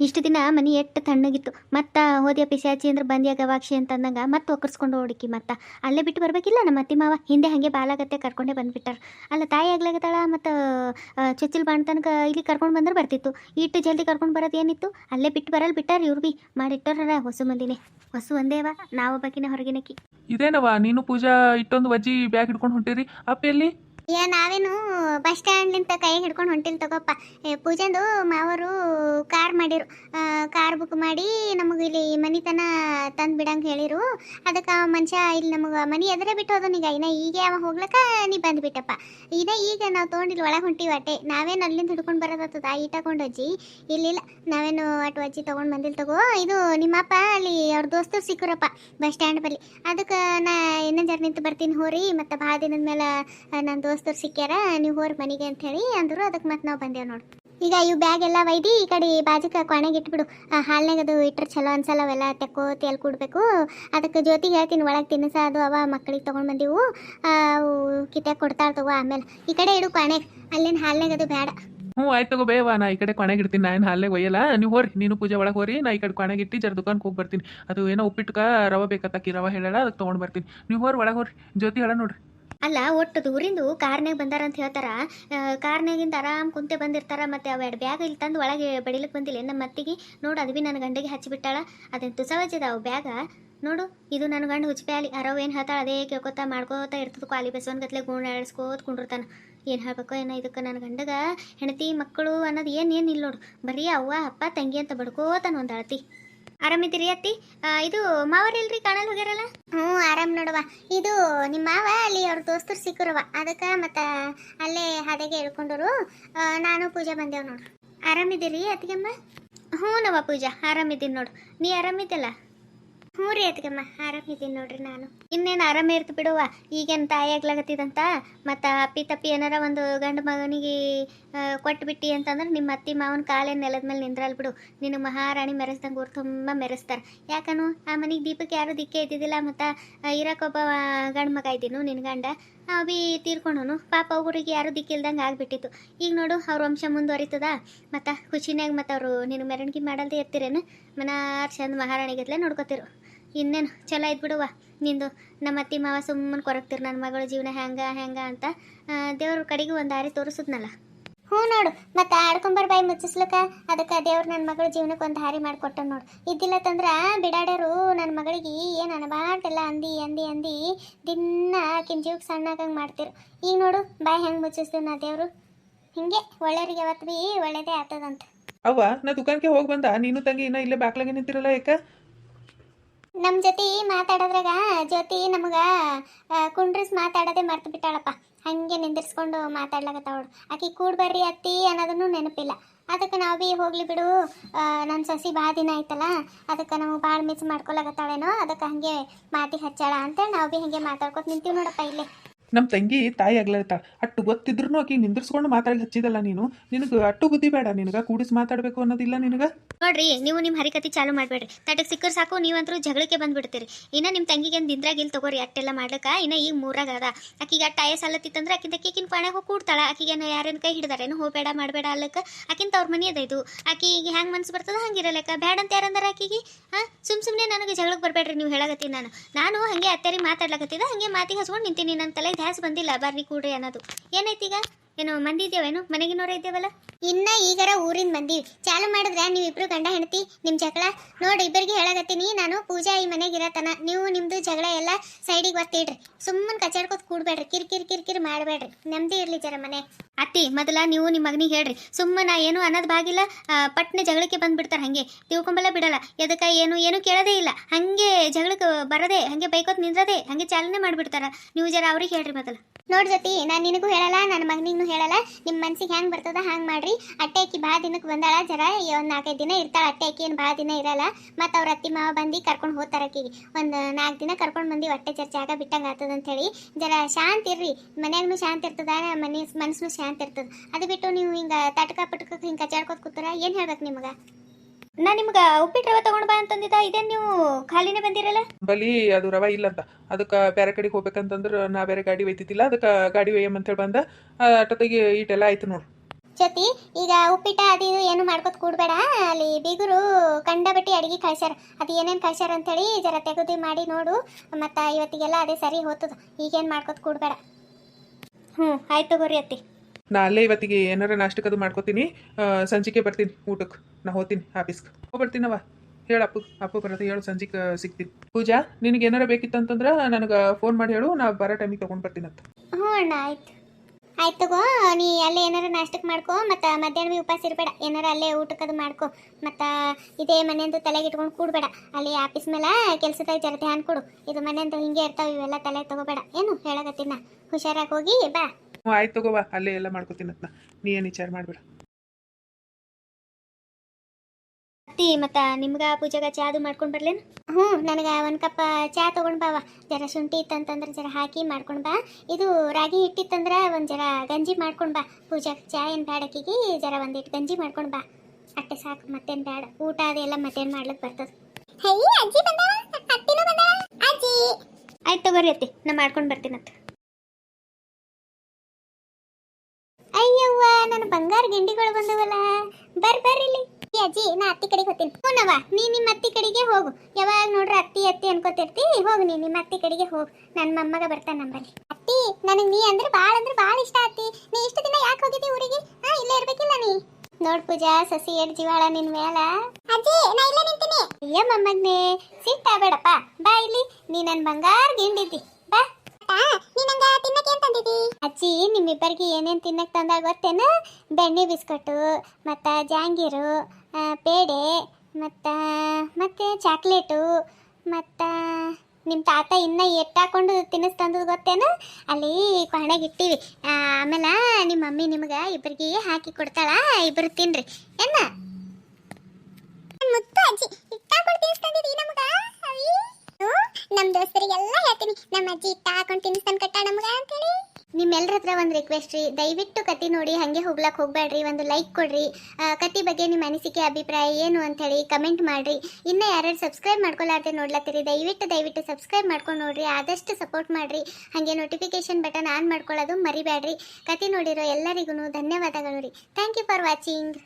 ಇಷ್ಟು ದಿನ ಮನಿ ಎಟ್ಟು ತಣ್ಣಗಿತ್ತು. ಮತ್ತು ಹೋದ್ಯ ಪಿಸಾಚಿ ಅಂದ್ರೆ ಬಂದ್ಯ ಗವಾಕ್ಷಿ ಅಂತಂದಂಗೆ ಮತ್ತೆ ಒಕ್ಕರ್ಸ್ಕೊಂಡು ಓಡಿಕಿ ಮತ್ತೆ. ಅಲ್ಲೇ ಬಿಟ್ಟು ಬರ್ಬೇಕಿಲ್ಲ ನಮ್ಮ ಅತ್ತಿ ಮಾವ. ಹಿಂದೆ ಹಂಗೆ ಬಾಲಾಗತ್ತೆ ಕರ್ಕೊಂಡೇ ಬಂದ್ಬಿಟ್ಟಾರ. ಅಲ್ಲ ತಾಯಿ ಆಗ್ಲಾಗತ್ತಾಳ ಮತ್ತು ಚುಚ್ಚಲ್ ಬಾಣ ತನಕ ಇಲ್ಲಿ ಕರ್ಕೊಂಡು ಬಂದ್ರೆ ಬರ್ತಿತ್ತು. ಇಟ್ಟು ಜಲ್ದಿ ಕರ್ಕೊಂಡು ಬರೋದು ಏನಿತ್ತು? ಅಲ್ಲೇ ಬಿಟ್ಟು ಬರಲ್ ಬಿಟ್ಟಾರ ಇವ್ರು ಬಿ. ಮಾಡಿಟ್ಟಾರ ಹೊಸ ಮಂದಿನೇ. ಹೊಸ ಒಂದೇವ ನಾವು ಬಕಿನ ಹೊರಗಿನಕಿ. ಇದೇನವ ನೀನು ಪೂಜಾ ಇಟ್ಟೊಂದು ವಜ್ಜಿ ಬ್ಯಾಗ್ ಹಿಡ್ಕೊಂಡು ಹೊಂಟಿರಿ. ಅಪ್ಪ ಎಲ್ಲಿ? ಏ, ನಾವೇನು ಬಸ್ ಸ್ಟ್ಯಾಂಡ್ಲಿಂದ ಕೈ ಹಿಡ್ಕೊಂಡು ಹೊಂಟಿಲ್ ತಗೋಪ್ಪ ಪೂಜಂದು ಮಾವರು ಕಾರ್ ಮಾಡಿರು. ಕಾರ್ ಬುಕ್ ಮಾಡಿ ನಮಗೆ ಇಲ್ಲಿ ಮನಿ ತನ ತಂದು ಬಿಡಂಗ ಹೇಳಿರು. ಅದಕ್ಕೆ ಮನುಷ್ಯ ಇಲ್ಲಿ ನಮಗೆ ಮನಿ ಎದ್ರೆ ಬಿಟ್ಟು ಹೋದನೀಗ ಇನ್ನ ಈಗ ಅವ ಹೋಗ್ಲಕ್ಕ ನೀ ಬಂದ್ಬಿಟ್ಟಪ್ಪ ಇನ್ನ ಈಗ ನಾವು ತೊಗೊಂಡಿಲ್ಲ ಒಳಗೆ ಹೊಂಟಿವಿ ಅಟ್ಟೆ. ನಾವೇನು ಅಲ್ಲಿಂದ ಹಿಡ್ಕೊಂಡು ಬರೋದತ್ತದ? ಈ ತಗೊಂಡು ಅಜ್ಜಿ ಇಲ್ಲಿಲ್ಲ. ನಾವೇನು ಅಟ್ ಅಜ್ಜಿ ತೊಗೊಂಡು ಬಂದಿಲ್ಲ ತಗೋ. ಇದು ನಿಮ್ಮಪ್ಪ ಅಲ್ಲಿ ಅವ್ರ ದೋಸ್ತರು ಸಿಕ್ಕರಪ್ಪ ಬಸ್ ಸ್ಟ್ಯಾಂಡ್ ಬಲ್ಲಿ. ಅದಕ್ಕೆ ನಾ ಇನ್ನೊಂದು ಜರ್ ನಿಂತು ಬರ್ತೀನಿ ಹೋರಿ. ಮತ್ತು ಭಾಳ ದಿನದ ಮೇಲೆ ನನ್ನ ದೋಸ್ತರು ಸಿಕ್ಕ್ಯಾರ, ನೀವು ಹೋರ್ ಮನೆಗೆ ಅಂತ ಹೇಳಿ ಅಂದ್ರು ಅದಕ್ಕೆ ಮತ್ತೆ ನಾವು ಬಂದೇವು ನೋಡಿ. ಈಗ ಇವು ಬ್ಯಾಗ್ ಎಲ್ಲ ಒಯ್ದು, ಈ ಕಡೆ ಬಾಜುಕ ಕೊನೆಗೆ ಇಟ್ಬಿಡು. ಹಾಲ್ನಾಗ ಅದು ಇಟ್ರೆ ಚಲೋ ಅನ್ಸಲ್ಲ, ಅವೆಲ್ಲ ತೆಕ್ಕೋ ಅಲ್ಲಿ ಕೂಡಬೇಕು. ಅದಕ್ಕೆ ಜ್ಯೋತಿ ಹೇಳ್ತೀನಿ, ಒಳಗೆ ತಿನ್ನಸ, ಅದು ಅವ ಮಕ್ಕಳಿಗೆ ತೊಗೊಂಡು ಬಂದೆವು. ಅವು ಕಿತ್ಯಾಗ ಕೊಡ್ತಾಳೆ ತಗೋ ಆಮೇಲೆ. ಈ ಕಡೆ ಇಡು ಕೊನೆಗೆ ಅಲ್ಲಿನ ಹಾಲ್ನಾಗ ಅದು ಬೇಡ ಹ್ಞೂ, ಆಯ್ತು ತಗೋ ಬೇವ ನಾ ಈ ಕಡೆ ಕೊನೆಗೆ ಇಡ್ತೀನಿ, ನಾ ಏನು ಹಾಲ್ನಾಗ ಒಯ್ಯಲ್ಲ. ನೀವು ಹೋರಿ, ನೀನು ಪೂಜೆ ಒಳಗೆ ಹೋರಿ, ನಾ ಈ ಕಡೆ ಕೊನೆಗೆ ಇಟ್ಟು ಜರ ದುಕಾನ್ ಹೋಗಿ ಬರ್ತೀನಿ. ಅದು ಏನೋ ಉಪ್ಪಿಟ್ಟಕ ರವೆ ಬೇಕತ್ತಾಕಿ ರವೆ ಹೇಳಲ್ಲ ಅದಕ್ಕೆ ತೊಗೊಂಡು ಬರ್ತೀನಿ. ನೀವು ಹೋರಿ ಒಳಗೆ ಹೋರಿ, ಜ್ಯೋತಿ ಹೇಳ ನೋಡ್ರಿ. ಅಲ್ಲ, ಒಟ್ಟು ದೂರಿಂದು ಕಾರ್ನಾಗ ಬಂದಾರ ಅಂತ ಹೇಳ್ತಾರ ಕಾರ್ನಾಗಿಂದ ಆರಾಮ್ ಕುಂತೆ ಬಂದಿರ್ತಾರ, ಮತ್ತೆ ಅವ ಎರಡು ಬ್ಯಾಗ್ ಇಲ್ಲಿ ತಂದು ಒಳಗೆ ಬಡಿಲಿಕ್ಕೆ ಬಂದಿಲ್ಲ. ನಮ್ಮ ಅತ್ತಿಗೆ ನೋಡು ಅದು ಭೀ ನನ್ನ ಗಂಡಗೆ ಹಚ್ಚಿಬಿಟ್ಟಾಳ. ಅದೇನು ತುಸವಜ್ಜದ ಅವು ಬ್ಯಾಗ? ನೋಡು, ಇದು ನನ್ನ ಗಂಡ ಹುಚ್ಚಪ್ಯಾಲಿ ಅರವ್ ಏನು ಹೇಳ್ತಾಳ, ಅದೇ ಕೇಳ್ಕೊತಾ ಮಾಡ್ಕೋತಾ ಇರ್ತದ ಕ್ವಾಲಿ ಬೆಸವನ್ ಗತ್ಲೆ ಗುಣ ಎಳ್ಸ್ಕೋತ ಕುಂಡಿರ್ತಾನ. ಏನು ಹೇಳ್ಬೇಕು ಏನೋ ಇದಕ್ಕೆ ನನ್ನ ಗಂಡಗ. ಹೆಂಡತಿ, ಮಕ್ಕಳು ಅನ್ನೋದು ಏನು ಏನು ಇಲ್ಲ ನೋಡು. ಬರೀ ಅವ್ವ, ಅಪ್ಪ, ತಂಗಿ ಅಂತ ಬಡ್ಕೋತಾನ ಒಂದು ಅಳತಿ. ಆರಾಮಿದ್ದೀರಿ ಅತ್ತಿ? ಇದು ಮಾವರಿಲ್ರಿ ಕಾಣಲ್ ಹೋಗ್ಯಾರಲ್ಲ? ಹ್ಞೂ ಆರಾಮ್ ನೋಡವ್ವ. ಇದು ನಿಮ್ಮ ಮಾವ ಅಲ್ಲಿ ಅವ್ರ ದೋಸ್ತರು ಸಿಕ್ಕರವ ಅದಕ್ಕೆ ಮತ್ತು ಅಲ್ಲೇ ಹದಗೆ ಹೇಳ್ಕೊಂಡರು ನಾನು ಪೂಜೆ ಬಂದೇವ್ ನೋಡು ಆರಾಮಿದ್ದೀರಿ ಅತ್ತಿಗೆಮ್ಮ? ಹ್ಞೂ ನವ ಪೂಜಾ ಆರಾಮಿದ್ದೀನಿ ನೋಡು. ನೀ ಆರಾಮಿದ್ದಲ್ಲ ಹ್ಞೂ ರೀ ಅತ್ತಿಗೆಮ್ಮ ಆರಾಮಿದ್ದೀನಿ ನೋಡ್ರಿ ನಾನು. ಇನ್ನೇನು ಆರಾಮ ಇರ್ತು ಬಿಡುವ ಈಗೇನು ತಾಯಿ ಆಗ್ಲಾಗತ್ತಿದಂತ? ಮತ್ತು ಅಪ್ಪಿ ತಪ್ಪಿ ಏನಾರ ಒಂದು ಗಂಡು ಮಗನಿಗೆ ಕೊಟ್ಬಿಟ್ಟಿ ಅಂತಂದ್ರೆ ನಿಮ್ಮ ಅತ್ತಿ ಮಾವನ ಕಾಲೇನು ನೆಲದ ಮೇಲೆ ನಿಂದ್ರಲ್ ಬಿಡು. ನಿನ್ನ ಮಹಾರಾಣಿ ಮೆರೆಸ್ದಂಗೆ ಊರು ತುಂಬ ಮೆರೆಸ್ತಾರೆ. ಯಾಕನು? ಆ ಮನೆಗೆ ದೀಪಕ್ಕೆ ಯಾರೂ ದಿಕ್ಕೆ ಇದ್ದಿದ್ದಿಲ್ಲ, ಮತ್ತು ಒಬ್ಬ ಗಂಡು ಮಗ ಇದ್ದೀನು ನಿನ್ನ ಗಂಡ. ಅವಿ ಬಿ ತೀರ್ಕೊಂಡನು ಪಾಪ ಊರಿಗೆ ಯಾರು ದಿಕ್ಕಿಲ್ದಂಗೆ ಆಗ್ಬಿಟ್ಟಿತ್ತು. ಈಗ ನೋಡು, ಅವ್ರ ವಂಶ ಮುಂದುವರಿತದ. ಮತ್ತು ಖುಷಿನಾಗ ಮತ್ತು ಅವರು ನಿನ್ನ ಮೆರವಣಿಗೆ ಮಾಡಲ್ದೇ ಇರ್ತೀರೇನು ಮನಾರ್ ಚಂದ ಮಹಾರಾಣಿಗತ್ಲೆ ನೋಡ್ಕೋತಿರು. ಇನ್ನೇನು ಚಲೋ ಆಯ್ತು ಬಿಡುವ ನಿಂದು ನಮ್ಮ ಅತ್ತಿ ಮಾವ ಸುಮ್ಮನೆ ಕೊರಕ್ತಿರು ನನ್ನ ಮಗಳ ಜೀವನ ಹ್ಯಾಂಗ ಹ್ಯಾಂಗ ಅಂತ. ದೇವ್ರ ಕಡೆಗೆ ಒಂದು ದಾರಿ ತೋರಿಸಿದ್ನಲ್ಲ. ಹ್ಞೂ ನೋಡು ಮತ್ತೆ ಆಡ್ಕೊಂಬರ್ ಬಾಯಿ ಮುಚ್ಚಿಸ್ಲಕ್ಕ. ಅದಕ್ಕೆ ದೇವ್ರು ನನ್ನ ಮಗಳ ಜೀವನಕ್ಕೆ ಒಂದು ದಾರಿ ಮಾಡಿಕೊಟ್ಟ ನೋಡು. ಇದ್ದಿಲ್ಲ ತಂದ್ರೆ ಬಿಡಾಡ್ಯಾರು ನನ್ನ ಮಗಳಿಗೆ ಏನು ಅನಬಾಟೆಲ್ಲ ಅಂದಿ ಅಂದಿ ಅಂದಿ ದಿನ ಆಕಿನ ಜೀವಕ್ಕೆ ಸಣ್ಣಾಗಂಗೆ ಮಾಡ್ತಿರು. ಈಗ ನೋಡು ಬಾಯಿ ಹೆಂಗೆ ಮುಚ್ಚಿಸ್ತೀವಿ ನಾ ದೇವರು? ಹಿಂಗೆ ಒಳ್ಳೆಯವ್ರಿಗೆ ಯಾವತ್ತು ಬಿ ಒಳ್ಳೇದೇ ಆಗ್ತದಂತ. ಅವ್ವ ನಾ ದುಕಾನ್ಗೆ ಹೋಗಿ ಬಂದ. ನೀನು ತಂಗಿ ಇನ್ನ ಇಲ್ಲೇ ಬಾಕ್ಲಾಗೆ ನಿಂತಿರಲ್ಲ ಯಾಕ ನಮ್ಮ ಜೊತೆ ಮಾತಾಡೋದ್ರಾಗ ಜ್ಯೋತಿ ನಮಗೆ ಕುಂಡ್ರಿಸ್ ಮಾತಾಡೋದೆ ಮರ್ತು ಬಿಟ್ಟಾಳಪ್ಪ. ಹಂಗೆ ನಿಂದಿರ್ಸ್ಕೊಂಡು ಮಾತಾಡ್ಲಾಗತ್ತವಳು ಆಕಿ ಕೂಡ್ ಬರ್ರಿ ಅತ್ತಿ ಅನ್ನೋದನ್ನು ನೆನಪಿಲ್ಲ. ಅದಕ್ಕೆ ನಾವು ಬಿ ಹೋಗ್ಲಿ ಬಿಡು. ನನ್ನ ಸಸಿ ಭಾಳ ದಿನ ಆಯ್ತಲ್ಲ, ಅದಕ್ಕೆ ನಾವು ಭಾಳ ಮಿಸ್ ಮಾಡ್ಕೊಳಕತ್ತಾಳೇನೋ, ಅದಕ್ಕೆ ಹಂಗೆ ಮಾತಿ ಹಚ್ಚಾಳ ಅಂತೇಳಿ ನಾವು ಭೀ ಹಂಗೆ ಮಾತಾಡ್ಕೊತ ನಿಂತೀವಿ ನೋಡಪ್ಪ ಇಲ್ಲೇ. ನಮ್ಮ ತಂಗಿ ತಾಯಿ ಆಗ್ಲತ್ತಾಳ ಅಟ್ಟು ಗೊತ್ತಿದ್ರು ಆಕಿ ನಿಂದಿರ್ಸ್ಕೊಂಡು ಮಾತಾಡಿ ಹಚ್ಚಿದಲ್ಲ ನೀನು. ನಿನಗೆ ಅಟ್ಟು ಬುದ್ಧಿ ಬೇಡ ನಿನಗೆ. ಕೂಡಿಸಿ ಮಾತಾಡಬೇಕು ಅನ್ನೋದಿಲ್ಲ ನಿನಗೆ. ನೋಡ್ರಿ, ನೀವು ನಿಮ್ಮ ಹರಿಕತಿ ಚಾಲು ಮಾಡ್ಬೇಡ್ರಿ. ತಟಕ್ ಸಿಕ್ಕರ್ ಸಾಕು, ನೀವಂತರೂ ಜಗಳಕ್ಕೆ ಬಂದ್ಬಿಡ್ತೀರಿ. ಇನ್ನ ನಿಮ್ಮ ತಂಗಿಗೆ ದಿಂದ್ರಾಗ ಇಲ್ಲಿ ತಗೋರಿ, ಅಟ್ಟೆಲ್ಲ ಮಾಡ್ಲಕ್ಕ? ಇನ್ನ ಈಗ ಮೂರಾಗ ಅದ. ಆಕಿಗೆ ಅಟ್ಟ ಆಯಸ್ ಅಲ್ಲತ್ತಿತ್ತಂದ್ರೆ ಆಕಿಂದ ಕೇಕಿನ ಪಾಣೆ ಹೋಗಿ ಕೂಡ್ತಾಳ. ಆಕಿಗೆ ಯಾರನ್ನ ಕೈ ಹಿಡ್ದಾರೇನು ಹೋಗಬೇಡ ಮಾಡಬೇಡ ಅಲ್ಲಕ್ಕ? ಆಕಿನ ಅವ್ರ ಮನೆ ಅದ ಇದು. ಈಗ ಹೆಂಗೆ ಮನ್ಸು ಬರ್ತದ ಹಂಗಿರಲ್ಲಕ್ಕ ಬ್ಯಾಡ ಅಂತ ಯಾರಂದಾರ ಆಕಿಗೆ? ಹಾಂ ಸುಮ್ ಸುಮ್ಮನೆ ನನಗೆ ಜಗಳಕ್ಕೆ ಬರಬೇಡ್ರಿ ನೀವು ಹೇಳಕತ್ತೀನಿ ನಾನು. ನಾನು ಹಂಗೆ ಅತ್ತೆರಿ ಮಾತಾಡ್ಲಕತ್ತಿದ, ಹಂಗೆ ಮಾತಿಗೆ ಹಸ್ಕೊಂಡು ನಿಂತೀನಿ ನನ್ನ ತಲೆಗೆ. ಧ್ಯಾಸ ಬಂದಿಲ್ಲ ಬರ್ರಿ ಕೂಡ್ರಿ ಅನ್ನೋದು. ಏನೈತಿ ಈಗ? ಏನೋ ಮಂದಿ ಇದ್ದೇವೇನು? ಮನೆಗಿನವ್ರ ಇದ್ದೇವಲ್ಲ? ಇನ್ನ ಈಗರ ಊರಿನ ಮಂದಿ. ಚಾಲು ಮಾಡಿದ್ರೆ ನೀವಿಬ್ರು ಗಂಡ ಹೆಂಡತಿ, ನಿಮ್ ಜಗಳ. ನೋಡಿ ಇಬ್ಬರಿಗೆ ಹೇಳಕತ್ತೀನಿ. ನಾನು ಪೂಜಾ ಈ ಮನೆಗೆ ಇರತನ ನೀವು ನಿಮ್ದು ಜಗಳ ಎಲ್ಲ ಸೈಡಿಗೆ ಬರ್ತಿಡ್ರಿ ಸುಮ್ಮನೆ ಕಚಾಡ್ಕೊತ್ ಕೂಡ್ಬೇಡ್ರಿ. ಕಿರ್ ಕಿರ್ ಕಿರ್ ಕಿರ್ ಮಾಡಬೇಡ್ರಿ. ನೆಮ್ಮದಿ ಇರ್ಲಿ ಜರ ಮನೆ. ಅತ್ತಿ, ಮೊದಲ ನೀವು ನಿಮ್ಮ ಮಗನಿಗೆ ಹೇಳ್ರಿ. ಸುಮ್ಮನೆ ಏನು ಅನ್ನೋದು ಬಾಗಿಲ್ಲ ಪಟ್ನೆ ಜಗಳಕ್ಕೆ ಬಂದ್ಬಿಡ್ತಾರೆ ಹಂಗೆ. ತಿಳ್ಕೊಂಬಲ್ಲ ಬಿಡಲ್ಲ. ಎದಕ್ಕೆ, ಏನು ಏನು ಕೇಳೋದೇ ಇಲ್ಲ. ಹಂಗೆ ಜಗಳಕ್ಕೆ ಬರದೆ, ಹಂಗೆ ಬೈಕೋತ್ ನಿಂದ್ರದೆ, ಹಂಗೆ ಚಾಲನೆ ಮಾಡ್ಬಿಡ್ತಾರ. ನೀವು ಜರ ಅವ್ರಿಗೆ ಹೇಳ್ರಿ ಮೊದಲ. ನೋಡ್ ಜೊತೆ ನಾನು ನಿನಗೂ ಹೇಳಲ್ಲ ನನ್ನ ಮಗನಿಗೂ ಹೇಳಲ್ಲ ನಿಮ್ಮ ಮನ್ಸಿಗೆ ಹೆಂಗೆ ಬರ್ತದ ಹಂಗೆ ಮಾಡ್ರಿ. ಅಟ್ಟೆ ಅಕ್ಕಿ ಭಾಳ ದಿನಕ್ಕೆ ಬಂದಾಳ, ಜರ ಒಂದು ನಾಲ್ಕೈದು ದಿನ ಇರ್ತಾಳ, ಅಟ್ಟೆ ಅಕ್ಕಿ ಏನು ಭಾಳ ದಿನ ಇರಲ್ಲ. ಮತ್ತು ಅವ್ರ ಅತ್ತಿ ಮಾವ ಬಂದು ಕರ್ಕೊಂಡು ಹೋಗ್ತಾರೆ ಅಕ್ಕಿಗೆ. ಒಂದು ನಾಲ್ಕು ದಿನ ಕರ್ಕೊಂಡು ಬಂದು ಹೊಟ್ಟೆ ಚರ್ಚೆ ಆಗ ಬಿಟ್ಟಂಗೆ ಆಗ್ತದ ಅಂತ ಹೇಳಿ. ಜರ ಶಾಂತಿ ಇರ್ರಿ ಮನ್ಯಾಗೂ ಶಾಂತ ಇರ್ತದ ಮನೆ ಮನಸ್ಸು ಶಾಂತ ಇರ್ತದ. ಅದು ಬಿಟ್ಟು ನೀವು ಹಿಂಗೆ ತಟಕ ಪಟಕ ಹಿಂಗೆ ಕಚಾಡ್ಕೋತ ಕೂತಾರ ಏನು ಹೇಳ್ಬೇಕು ನಿಮಗೆ? ನಾ ನಿಮ್ಗೆ ಉಪ್ಪಿಟ್ಟು ರವೆ ತಗೊಂಡು ಬಾ ಅಂತಂದಿದ್ದ ಇದೇನ್ ನೀವು ಖಾಲಿನೇ ಬಂದಿರಲ್ಲ? ಬಲಿ ಅದು ರವ ಇಲ್ಲಂತ. ಅದಕ್ಕೆ ಬೇರೆ ಕಡೆಗೆ ಹೋಗ್ಬೇಕಂತಂದ್ರೆ ನಾ ಬೇರೆ ಗಾಡಿ ಒಯ್ತಿದ್ದಿಲ್ಲ ಅದಕ್ಕೆ ಗಾಡಿ ಒಯ್ಯಮ್ ಅಂತೇಳಿ ಬಂದ. ಅಟ್ಟೊತ್ತಿಗೆ ಈಟೆಲ್ಲ ಆಯ್ತು ನೋಡು. ಜ್ಯೋತಿ ಈಗ ಉಪ್ಪಿಟ್ಟ ಅದು ಇದು ಏನು ಮಾಡ್ಕೊತ ಕೂಡ್ಬೇಡ ಅಲ್ಲಿ ಬೀಗರು ಕಂಡಬಟ್ಟಿ ಅಡಿಗೆ ಕಳ್ಸ್ಯಾರ. ಅದು ಏನೇನು ಕಳ್ಸ್ಯಾರ ಅಂತೇಳಿ ಜರ ತೆಗೆದು ಮಾಡಿ ನೋಡು. ಮತ್ತು ಇವತ್ತಿಗೆಲ್ಲ ಅದೇ ಸರಿ ಹೋಗ್ತದ ಈಗೇನು ಮಾಡ್ಕೊತ ಕೂಡ್ಬೇಡ. ಹ್ಞೂ ಆಯ್ತು ತಗೋರಿ ಅತ್ತಿ. ನಾ ಅಲ್ಲೇ ಇವತ್ತಿಗೆ ಏನಾರ ನಾಷ್ಟಕ್ಕದು ಮಾಡ್ಕೋತೀನಿ. ಆ, ಸಂಜಿಕೆ ಬರ್ತೀನಿ ಊಟಕ್ಕೆ ನಾ ಹೋಗ್ತೀನಿ ಆಫೀಸ್ಗೆ. ಹೋಗ್ಬರ್ತೀನವ ಹೇಳು ಅಪ್ಪು. ಅಪ್ಪು ಬರತ್ತೆ ಹೇಳು ಸಂಜಿಕೆ ಸಿಗ್ತೀನಿ. ಪೂಜಾ ನಿನಗೆ ಏನಾರ ಬೇಕಿತ್ತಂತಂದ್ರೆ ನನಗೆ ಫೋನ್ ಮಾಡಿ ಹೇಳು ನಾ ಬರೋ ಟೈಮಿಗೆ ತೊಗೊಂಡು ಬರ್ತೀನಿ ಅಂತ. ಹ್ಞೂ ಅಣ್ಣ ಆಯ್ತು. ಆಯ್ತು ತಗೋ ನೀ ಅಲ್ಲೇ ಏನಾರ ನಾಷ್ಟಕ್ಕೆ ಮಾಡ್ಕೊ ಮತ್ತು ಮಧ್ಯಾಹ್ನ ಬಿ ಉಪವಾಸ ಇರಬೇಡ. ಏನಾರ ಅಲ್ಲೇ ಊಟಕ್ಕದು ಮಾಡ್ಕೊ. ಮತ್ತು ಇದೇ ಮನೆಯಂದು ತಲೆಗೆ ಇಟ್ಕೊಂಡು ಕೂಡಬೇಡ. ಅಲ್ಲಿ ಆಫೀಸ್ ಮೇಲೆ ಕೆಲಸದಾಗ ಜರ ಧ್ಯಾನ ಕೊಡು ಇದು ಮನೆಯಂದು ಹಿಂಗೆ ಇರ್ತಾವೆ ಇವೆಲ್ಲ ತಲೆ ತಗೋಬೇಡ. ಏನು ಹೇಳಕತ್ತಿನ? ಹುಷಾರಾಗಿ ಹೋಗಿ ಬಾ. ಆಯ್ತು ತಗೋವಾ ಅಲ್ಲೇ ಎಲ್ಲ ಮಾಡ್ಕೋತೀನಿ ಅಂತ ನೀ ಏನು ವಿಚಾರ ಮಾಡಬೇಡ. ಅತ್ತಿ ಮತ್ತು ನಿಮ್ಗೆ ಪೂಜೆಗೆ ಚಾ ಅದು ಮಾಡ್ಕೊಂಡು ಬರ್ಲೇನು? ಹ್ಞೂ ನನಗೆ ಒಂದು ಕಪ್ ಚಾ ತೊಗೊಂಡು ಬಾವ ಜರ ಶುಂಠಿ ಇತ್ತಂತಂದ್ರೆ ಜರ ಹಾಕಿ ಮಾಡ್ಕೊಂಡು ಬಾ. ಇದು ರಾಗಿ ಹಿಟ್ಟಿತ್ತಂದ್ರೆ ಒಂದು ಜರ ಗಂಜಿ ಮಾಡ್ಕೊಂಡು ಬಾ. ಪೂಜಾಗ ಚಾ ಏನು ಬೇಡಕ್ಕಿಗೆ ಜರ ಒಂದಿಟ್ಟು ಗಂಜಿ ಮಾಡ್ಕೊಂಡು ಬಾ. ಅಟ್ಟೆ ಸಾಕು ಮತ್ತೇನು ಬ್ಯಾಡ. ಊಟ ಅದೆಲ್ಲ ಮತ್ತೇನು ಮಾಡ್ಲಿಕ್ಕೆ ಬರ್ತದೆ. ಆಯ್ತು ತಗೋರಿ ಅತ್ತಿ ನಾ ಮಾಡ್ಕೊಂಡು ಬರ್ತೀನಂತ ಅಯ್ಯವ್ವ, ನನ್ನ ಬಂಗಾರ ಗಿಂಡಿಗಳು ಬಂದವಲ್ಲ. ಬರ್ ಬರ್ರಿ ಇಲ್ಲಿ. ಈ ಅಜ್ಜಿ, ನಾ ಅತ್ತಿ ಕಡೆಗೆ ಹೋಗ್ತೀನಿ. ಹ್ಞೂನವ್ವ ನೀ ನಿಮ್ಮ ಅತ್ತಿ ಕಡೆಗೆ ಹೋಗು. ಯಾವಾಗ ನೋಡ್ರಿ ಅತ್ತಿ ಅತ್ತಿ ಅನ್ಕೋತಿರ್ತಿ. ಹೋಗು ನೀ ನಿಮ್ಮ ಅತ್ತಿ ಕಡೆಗೆ ಹೋಗು. ನನ್ನ ಮೊಮ್ಮಗ ಬರ್ತಾನೆ ನಂಬಲ್ಲಿ ಅತ್ತಿ, ನನಗೆ ನೀ ಅಂದ್ರೆ ಭಾಳ ಅಂದ್ರೆ ಭಾಳ ಇಷ್ಟ ಅತ್ತಿ. ನೀ ಇಷ್ಟು ದಿನ ಯಾಕೆ ಹೋಗಿದ್ದಿ ಊರಿಗೆ? ಹಾ, ಇಲ್ಲೇ ಇರ್ಬೇಕಿಲ್ಲ ನೀ. ನೋಡ್ ಪೂಜಾ, ಸಸಿ ಎಡ್ ಜೀವಾಳ ನಿನ್ ಮೇಲ ಅಜ್ಜಿ, ನಾ ಇಲ್ಲೇ ನಿಂತೀನಿ. ಅಯ್ಯ ಮೊಮ್ಮಗ್ನೆ ಸಿಟ್ಟಾಬೇಡಪ್ಪ ಬಾ ಇಲ್ಲಿ. ನೀ ನನ್ನ ಬಂಗಾರ ಗಿಂಡಿದ್ದಿ. ಬಾ ಅಜ್ಜಿ, ನಿಮ್ಮಿಬ್ಬರಿಗೆ ಏನೇನು ತಿನ್ನಕ್ಕೆ ತಂದಾಗ ಗೊತ್ತೇನ? ಬೆಣ್ಣೆ ಬಿಸ್ಕಟ್ಟು ಮತ್ತು ಜಾಂಗೀರು ಪೇಡೆ, ಮತ್ತು ಮತ್ತು ಚಾಕ್ಲೇಟು, ಮತ್ತು ನಿಮ್ಮ ತಾತ ಇನ್ನ ಎಟ್ಟಾಕೊಂಡು ತಿನ್ನಿಸ್ತಂದು ಗೊತ್ತೇನ? ಅಲ್ಲಿ ಕೊಣೆಗೆ ಇಟ್ಟಿವಿ. ಆಮೇಲೆ ನಿಮ್ಮ ಮಮ್ಮಿ ನಿಮ್ಗೆ ಇಬ್ಬರಿಗೆ ಹಾಕಿ ಕೊಡ್ತಾಳ? ಇಬ್ಬರು ತಿನ್ರಿ. ಏನ? ಮುತ್ತು ಅಜ್ಜಿ? ನಮ್ಮ ದೋಸ್ತರಿಗೆಲ್ಲ ಹೇಳ್ತೀನಿ. ನಮ್ಮ ಅಜ್ಜಿ ಇಟ್ಟ ಹಾಕೊಂಡು ತಿನ್ನಿಸ್ತಾನೆ ಕಟ್ಟ ನಮ್ಗ ಅಂತೇಳಿ. ನಿಮ್ಮೆಲ್ಲರ ಹತ್ರ ಒಂದು ರಿಕ್ವೆಸ್ಟ್ ರೀ. ದಯವಿಟ್ಟು ಕತಿ ನೋಡಿ, ಹಾಗೆ ಹೋಗ್ಲಕ್ಕೆ ಹೋಗ್ಬೇಡ್ರಿ. ಒಂದು ಲೈಕ್ ಕೊಡ್ರಿ. ಕತಿ ಬಗ್ಗೆ ನಿಮ್ಮ ಅನಿಸಿಕೆ, ಅಭಿಪ್ರಾಯ ಏನು ಅಂಥೇಳಿ ಕಮೆಂಟ್ ಮಾಡಿರಿ. ಇನ್ನು ಯಾರ್ಯಾರು ಸಬ್ಸ್ಕ್ರೈಬ್ ಮಾಡ್ಕೊಲಾರ್ದೆ ನೋಡ್ಲತ್ತೀರಿ, ದಯವಿಟ್ಟು ದಯವಿಟ್ಟು ಸಬ್ಸ್ಕ್ರೈಬ್ ಮಾಡ್ಕೊಂಡು ನೋಡ್ರಿ. ಆದಷ್ಟು ಸಪೋರ್ಟ್ ಮಾಡಿರಿ. ಹಾಗೆ ನೋಟಿಫಿಕೇಶನ್ ಬಟನ್ ಆನ್ ಮಾಡ್ಕೊಳ್ಳೋದು ಮರಿಬೇಡ್ರಿ ಕತಿ ನೋಡಿರೋ ಎಲ್ಲರಿಗೂ ಧನ್ಯವಾದಗಳು ರೀ. Thank you for watching